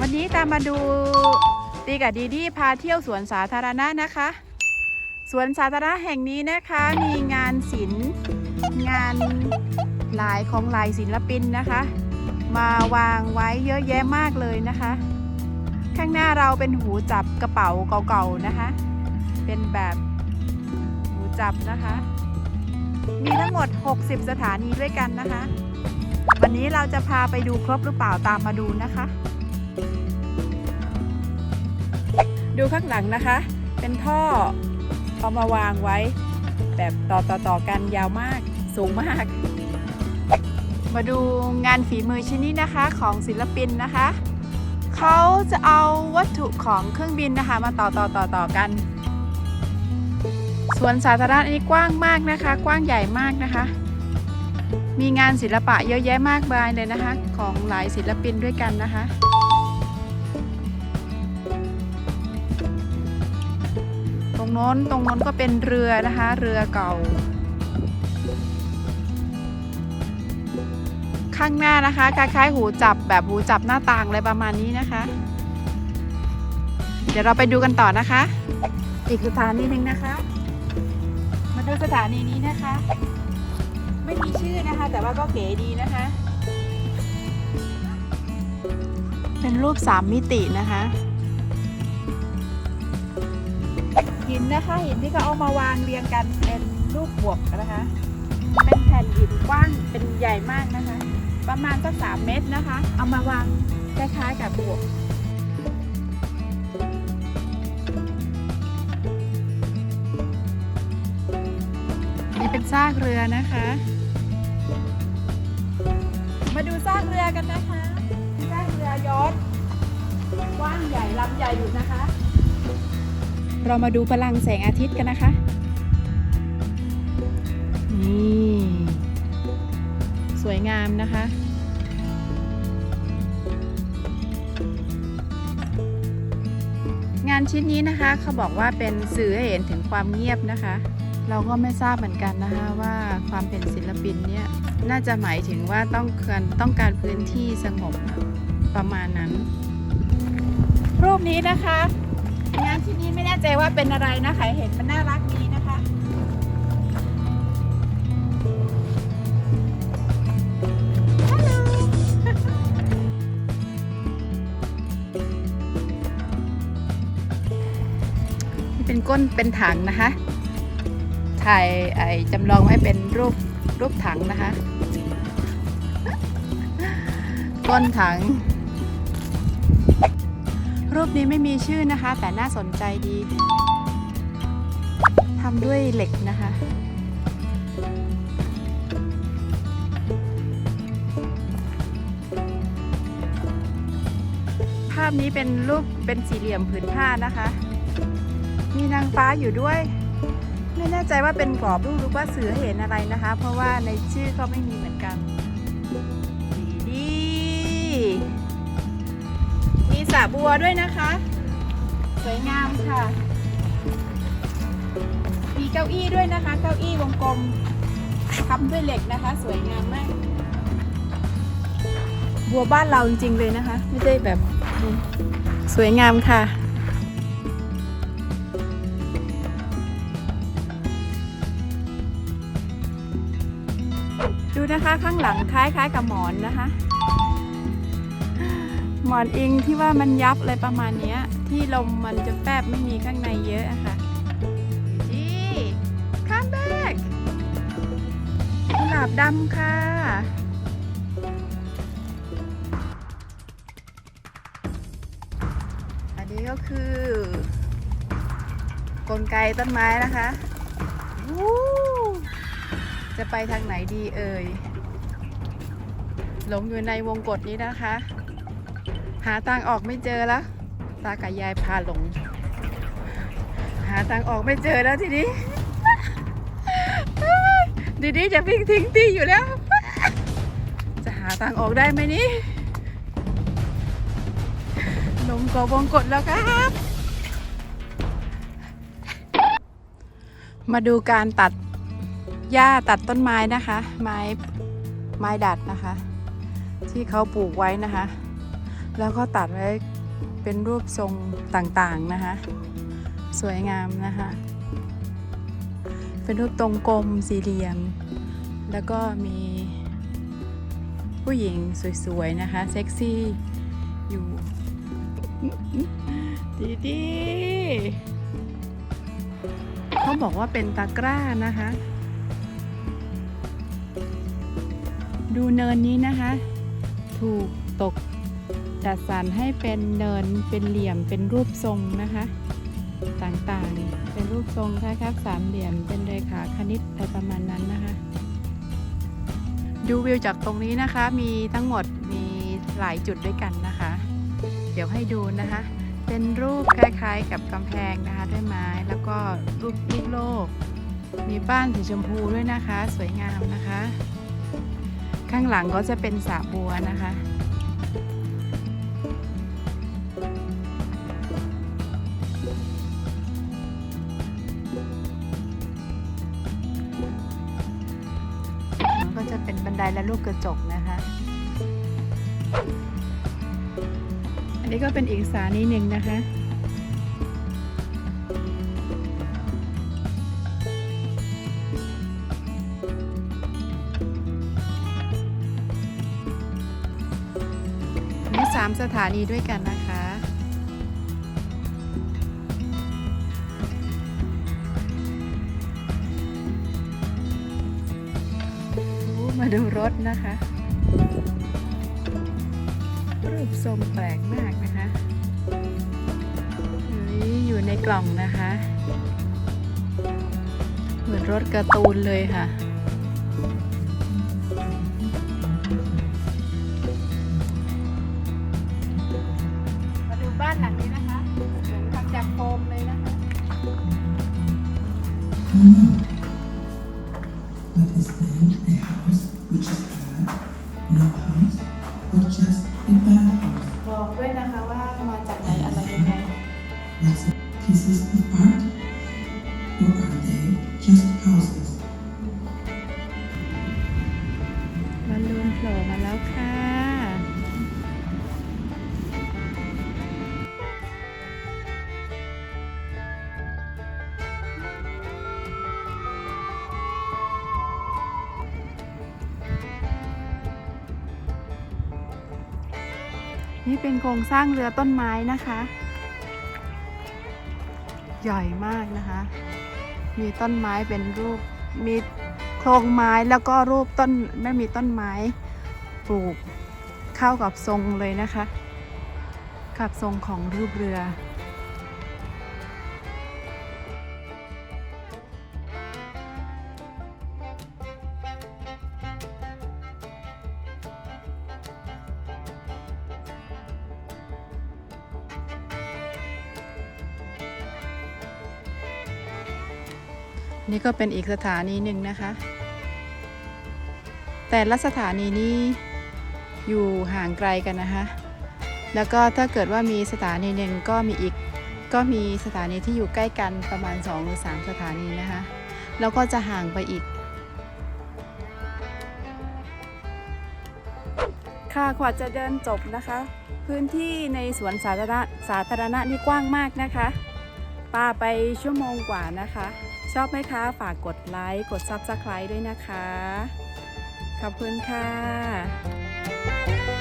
วันนี้ตามมาดูตีกับดีดีพาเที่ยวสวนสาธารณะนะคะ สวนสาธารณะแห่งนี้นะคะมีงานศิลป์งานลายของลายศิลปินนะคะ มาวางไว้เยอะแยะมากเลยนะคะ ข้างหน้าเราเป็นหูจับกระเป๋าเก่าๆนะคะ เป็นแบบหูจับนะคะ มีทั้งหมด 60 สถานีด้วยกันนะคะ วันนี้เราจะพาไปดูครบหรือเปล่าตามมาดูนะคะ ดูข้างหลังนะคะ เป็นท่อเอามาวางไว้ แบบต่อต่อต่อกันยาวมากสูงมาก มาดูงานฝีมือชิ้นนี้นะคะของศิลปินนะคะ เขาจะเอาวัตถุของเครื่องบินนะคะ มาต่อต่อต่อต่อกัน สวนสาธารณะอันี้กว้างมากนะคะ กว้างใหญ่มากนะคะ มีงานศิลปะเยอะแยะมากมายเลยนะคะ ของหลายศิลปินด้วยกันนะคะตรงโน้นตรงโน้นก็เป็นเรือนะคะ เรือเก่า ข้างหน้านะคะคล้ายๆหูจับแบบหูจับหน้าต่างอะไรประมาณนี้นะคะ เดี๋ยวเราไปดูกันต่อนะคะ อีกสถานีหนึ่งนะคะ มาดูสถานีนี้นะคะ ไม่มีชื่อนะคะ แต่ว่าก็เก๋ดีนะคะ เป็นรูปสามมิตินะคะหินนะคะหินที่เขาเอามาวางเรียงกันเป็นรูปบวกนะคะ เป็นแผ่นหินกว้างเป็นใหญ่มากนะคะ ประมาณสักสามเมตรนะคะ เอามาวางคล้ายๆกับบวก เป็นซากเรือนะคะ มาดูซากเรือกันนะคะซากเรือยอชต์กว้างใหญ่ลำใหญ่อยู่นะคะ เรามาดูพลังแสงอาทิตย์กันนะคะ นี่ สวยงามนะคะงานชิ้นนี้นะคะเขาบอกว่าเป็นสื่อให้เห็นถึงความเงียบนะคะ เราก็ไม่ทราบเหมือนกันนะคะว่าความเป็นศิลปินเนี่ยน่าจะหมายถึงว่าต้องการต้องการพื้นที่สงบประมาณนั้น รูปนี้นะคะงานที่นี้ไม่แน่ใจว่าเป็นอะไรนะใครเห็นมันน่ารักดีนะคะฮัลโหลนี่เป็นก้นเป็นถังนะคะ ถ่ายไอจำลองไว้เป็นรูปรูปถังนะคะ ก้นถัง รูปนี้ไม่มีชื่อนะคะ แต่น่าสนใจดีทำด้วยเหล็กนะคะภาพนี้เป็นรูปเป็นสี่เหลี่ยมผืนผ้านะคะ มีนางฟ้าอยู่ด้วย ไม่แน่ใจว่าเป็นกรอบรูปหรือว่าสื่อเห็นอะไรนะคะ เพราะว่าในชื่อก็ไม่มีเหมือนกันดีดีมีสระบัวด้วยนะคะ สวยงามค่ะ มีเก้าอี้ด้วยนะคะ เก้าอี้วงกลมทำด้วยเหล็กนะคะ สวยงามมาก บัวบ้านเราจริงๆเลยนะคะ ไม่ได้แบบสวยงามค่ะ ดูนะคะข้างหลังคล้ายๆกับหมอนนะคะ หมอนอิงที่ว่ามันยับอะไรประมาณเนี้ยที่ลมมันจะแฟบไม่มีข้างในเยอะอะค่ะจี come back กุหลาบดำค่ะอันนี้ก็คือกลไกต้นไม้นะคะวู้ จะไปทางไหนดีเอ่ย หลงอยู่ในวงกฏนี้นะคะ หาทางออกไม่เจอแล้ว ตากับยายพาหลง หาทางออกไม่เจอแล้วทีนี้ ดีดีจะพิงทิ้งตีอยู่แล้ว จะหาทางออกได้ไหมนี่ลงกับวงกฏแล้วครับ มาดูการตัด หญ้าตัดต้นไม้นะคะ ไม้ไม้ดัดนะคะ ที่เขาปลูกไว้นะคะ แล้วก็ตัดไว้เป็นรูปทรงต่างๆนะคะ สวยงามนะคะ เป็นรูปตรงกลมสี่เหลี่ยม แล้วก็มีผู้หญิงสวยๆนะคะเซ็กซี่อยู่ดีดีๆเขาบอกว่าเป็นตะกร้านะคะ ดูเนินนี้นะคะ ถูกตกจัดสรรให้เป็นเนินเป็นเหลี่ยมเป็นรูปทรงนะคะ ต่างๆ เป็นรูปทรงคล้ายๆสามเหลี่ยมเป็นเรขาคณิตอะไรประมาณนั้นนะคะ ดูวิวจากตรงนี้นะคะ มีทั้งหมดมีหลายจุดด้วยกันนะคะ เดี๋ยวให้ดูนะคะ เป็นรูปคล้ายๆ กับกำแพงนะคะด้วยไม้แล้วก็รูปลูกโลก มีบ้านสีชมพูด้วยนะคะ สวยงามนะคะ ข้างหลังก็จะเป็นสระบัวนะคะก็จะเป็นบันไดและลูกกระจกนะคะ อันนี้ก็เป็นอีกสานีหนึ่งนะคะ มีสามสถานีด้วยกันนะคะ มาดูรถนะคะ รูปทรงแปลกมากนะคะเฮ้ยอยู่ในกล่องนะคะ เหมือนรถการ์ตูนเลยค่ะ But is there a house which is bad? No house, or just a bad house? บอกด้วยนะคะว่ามาจากไหนอะไรยังไง Lots of pieces of art? Or are they just houses? นี่เป็นโครงสร้างเรือต้นไม้นะคะ ใหญ่มากนะคะ มีต้นไม้เป็นรูป มีโครงไม้แล้วก็รูปต้นไม่มีต้นไม้ปลูกเข้ากับทรงเลยนะคะ กับทรงของรูปเรือ นี่ก็เป็นอีกสถานีหนึ่งนะคะ แต่ละสถานีนี้อยู่ห่างไกลกันนะคะ แล้วก็ถ้าเกิดว่ามีสถานีหนึ่งก็มีอีกก็มีสถานีที่อยู่ใกล้กันประมาณ 2 หรือ 3 สถานีนะคะ แล้วก็จะห่างไปอีก ค่ะกว่าจะเดินจบนะคะ พื้นที่ในสวนสาธารณะสาธารณะนี่กว้างมากนะคะ ปาไปชั่วโมงกว่านะคะ ชอบไหมคะ ฝากกดไลค์ กดซับสไคร b e ด้วยนะคะ ขอบคุณค่ะ